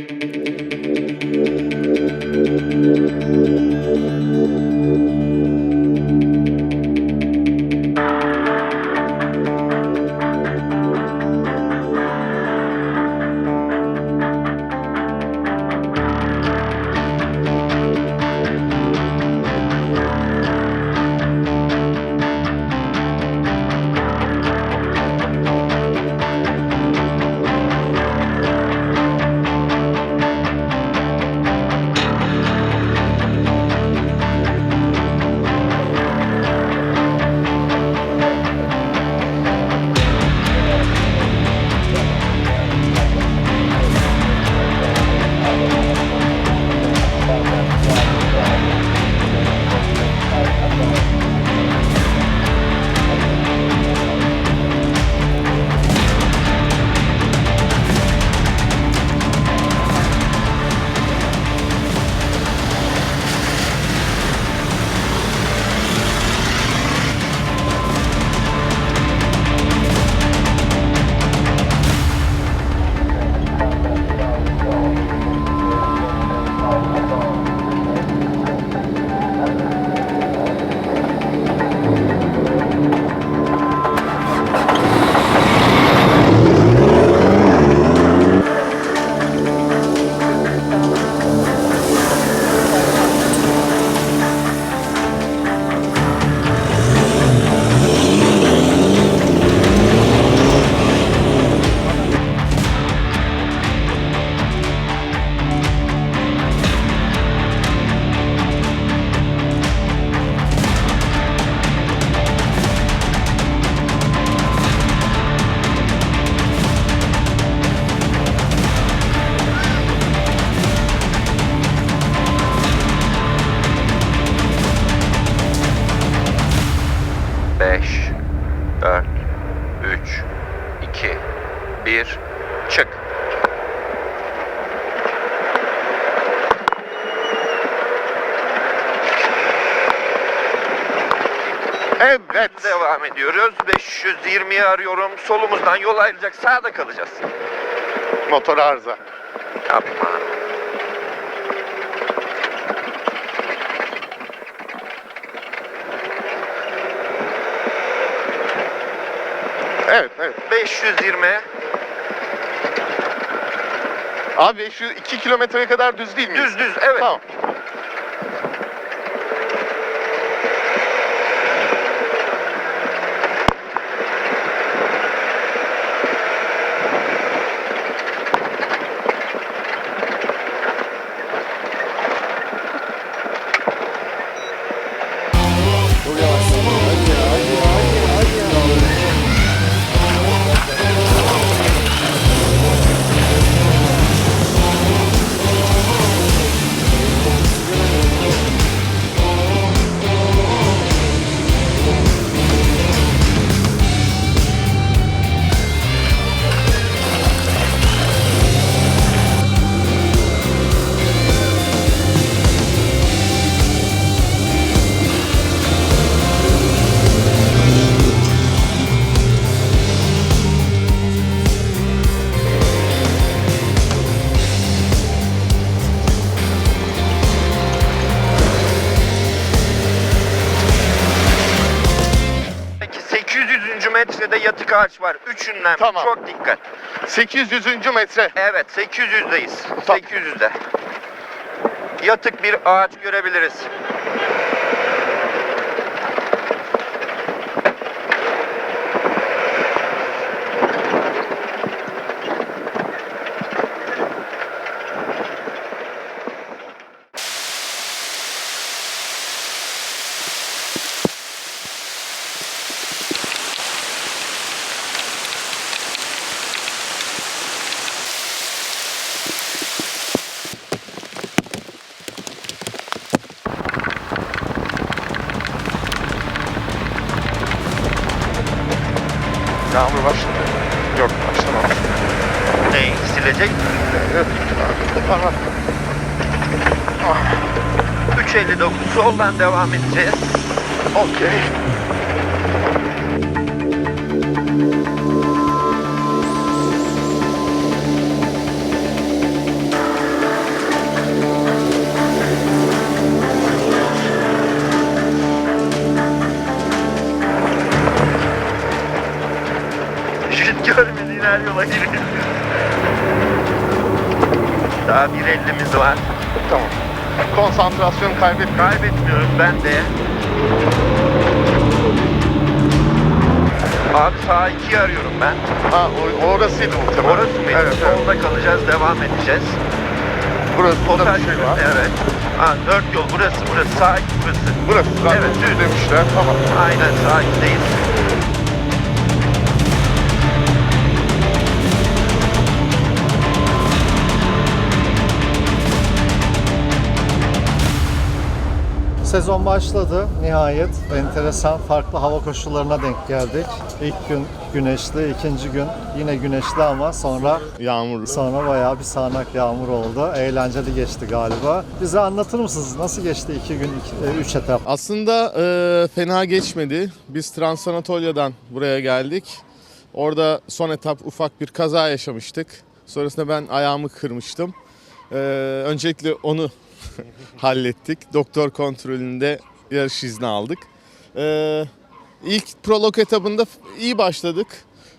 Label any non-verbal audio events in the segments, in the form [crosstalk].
Música Evet. Devam ediyoruz. 520'yi arıyorum. Solumuzdan yol ayrılacak. Sağda kalacağız. Motor arıza. Yapma. Evet evet. 520. Abi şu 2 kilometreye kadar düz değil mi? Düz düz. Evet. Tamam. Yatık ağaç var. Üçünden Tamam. çok dikkat. 800. metre. Evet 800'deyiz. Tamam. 800'de. Yatık bir ağaç görebiliriz. Yağmur başladı. Yok başlamamış. Ne silecek? Evet. Aha. 359 soldan devam edeceğiz. Okey. 1.50'miz var. Tamam. Konsantrasyon kaybetme. Kaybetmiyoruz ben de. Abi sağ 2'yi arıyorum ben. Ha o- orasıydı muhtemelen. Orası mıydı? Evet, evet. Solda kalacağız, devam edeceğiz. Burası Total bir şey var. Evet. Ha, dört yol burası, burası. Sağ iki burası. Burası zaten Evet, düz. demişler. Tamam. Aynen sağ ikideyiz. Sezon başladı nihayet. Enteresan farklı hava koşullarına denk geldik. İlk gün güneşli, ikinci gün yine güneşli ama sonra Yağmurlu. sonra bayağı bir sağanak yağmur oldu. Eğlenceli geçti galiba. Bize anlatır mısınız nasıl geçti iki gün, iki, e, üç etap? Aslında e, fena geçmedi. Biz Transanatolia'dan buraya geldik. Orada son etap ufak bir kaza yaşamıştık. Sonrasında ben ayağımı kırmıştım. E, öncelikle onu [laughs] hallettik. Doktor kontrolünde yarış izni aldık. E, ilk prolog etabında iyi başladık.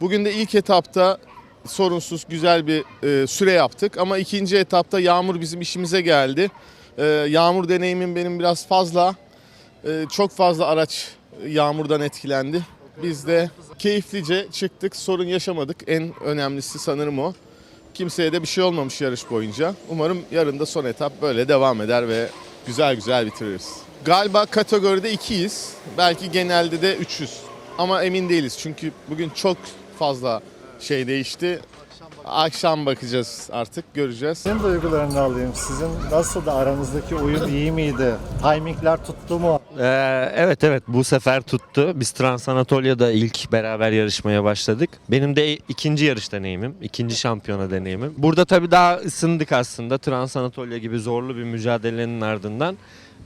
Bugün de ilk etapta sorunsuz güzel bir e, süre yaptık. Ama ikinci etapta yağmur bizim işimize geldi. E, yağmur deneyimim benim biraz fazla. Ee, çok fazla araç yağmurdan etkilendi. Biz de keyiflice çıktık, sorun yaşamadık. En önemlisi sanırım o. Kimseye de bir şey olmamış yarış boyunca. Umarım yarın da son etap böyle devam eder ve güzel güzel bitiririz. Galiba kategoride ikiyiz. Belki genelde de 300. Ama emin değiliz çünkü bugün çok fazla şey değişti. Akşam bakacağız artık göreceğiz. Sizin duygularını alayım. Sizin nasıl da aranızdaki uyum iyi miydi? Timingler tuttu mu? Ee, evet evet bu sefer tuttu. Biz Trans Anatolia'da ilk beraber yarışmaya başladık. Benim de ikinci yarış deneyimim, ikinci şampiyona deneyimim. Burada tabii daha ısındık aslında. Trans Anatolia gibi zorlu bir mücadelenin ardından.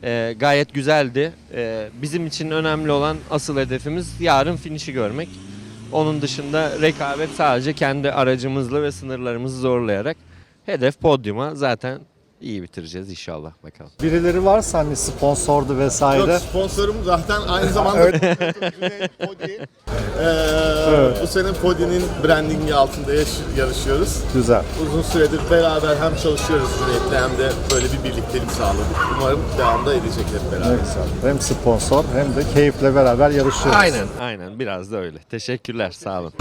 Ee, gayet güzeldi. Ee, bizim için önemli olan asıl hedefimiz yarın finişi görmek. Onun dışında rekabet sadece kendi aracımızla ve sınırlarımızı zorlayarak hedef podyuma zaten iyi bitireceğiz inşallah bakalım. Birileri varsa hani sponsordu vesaire. Yok sponsorum zaten aynı zamanda Podi. Ee, Bu sene Podi'nin brandingi altında yarışıyoruz. Güzel. Uzun süredir beraber hem çalışıyoruz Cüneyt'le hem de böyle bir birliktelik sağladık. Umarım devamda edecek hep beraber. güzel. Hem sponsor hem de keyifle beraber yarışıyoruz. Aynen, aynen. Biraz da öyle. Teşekkürler, sağ olun.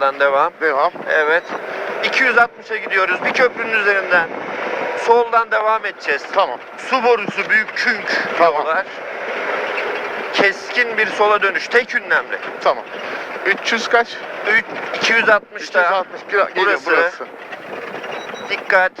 Sağdan devam. Devam. Evet. 260'a gidiyoruz. Bir köprünün üzerinden. Soldan devam edeceğiz. Tamam. Su borusu büyük künk Tamam. yollar. Keskin bir sola dönüş. Tek ünlemli. Tamam. 300 kaç? Üç- 260'da. 260 geliyor Burası. burası. Dikkat.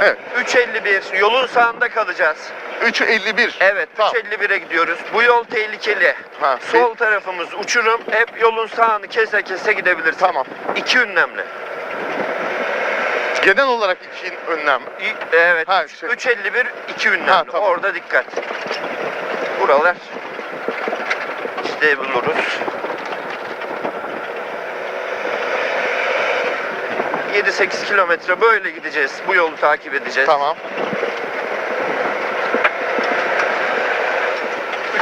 Evet. 351. Yolun sağında kalacağız. 351. Evet, Tamam. 351'e gidiyoruz. Bu yol tehlikeli. Ha, Sol tarafımız uçurum. Hep yolun sağını kese kese gidebilirsin. Tamam. İki ünlemli. Genel olarak iki önlem. İ- Evet. Ha, şey. 351 iki ünlemli. Ha, tamam. Orada dikkat. Buralar işte buluruz. 7-8 kilometre böyle gideceğiz. Bu yolu takip edeceğiz. Tamam.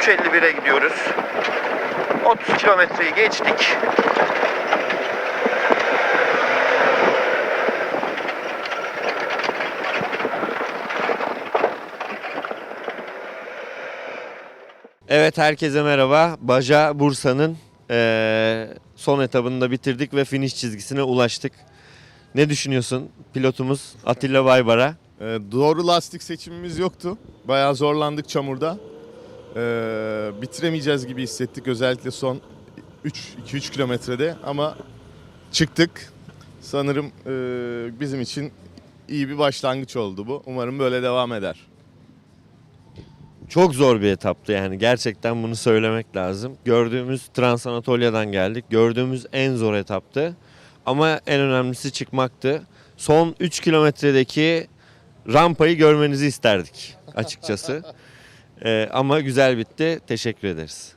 351'e gidiyoruz. 30 kilometreyi geçtik. Evet, herkese merhaba. Baja Bursa'nın eee, son etabını da bitirdik ve finish çizgisine ulaştık. Ne düşünüyorsun pilotumuz Atilla Baybara? Ee, doğru lastik seçimimiz yoktu. Bayağı zorlandık çamurda. Ee, bitiremeyeceğiz gibi hissettik özellikle son 2-3 kilometrede ama çıktık. Sanırım e, bizim için iyi bir başlangıç oldu bu. Umarım böyle devam eder. Çok zor bir etaptı yani gerçekten bunu söylemek lazım. Gördüğümüz Trans Anatolia'dan geldik. Gördüğümüz en zor etaptı. Ama en önemlisi çıkmaktı. Son 3 kilometredeki rampayı görmenizi isterdik açıkçası. [laughs] Ee, ama güzel bitti. Teşekkür ederiz.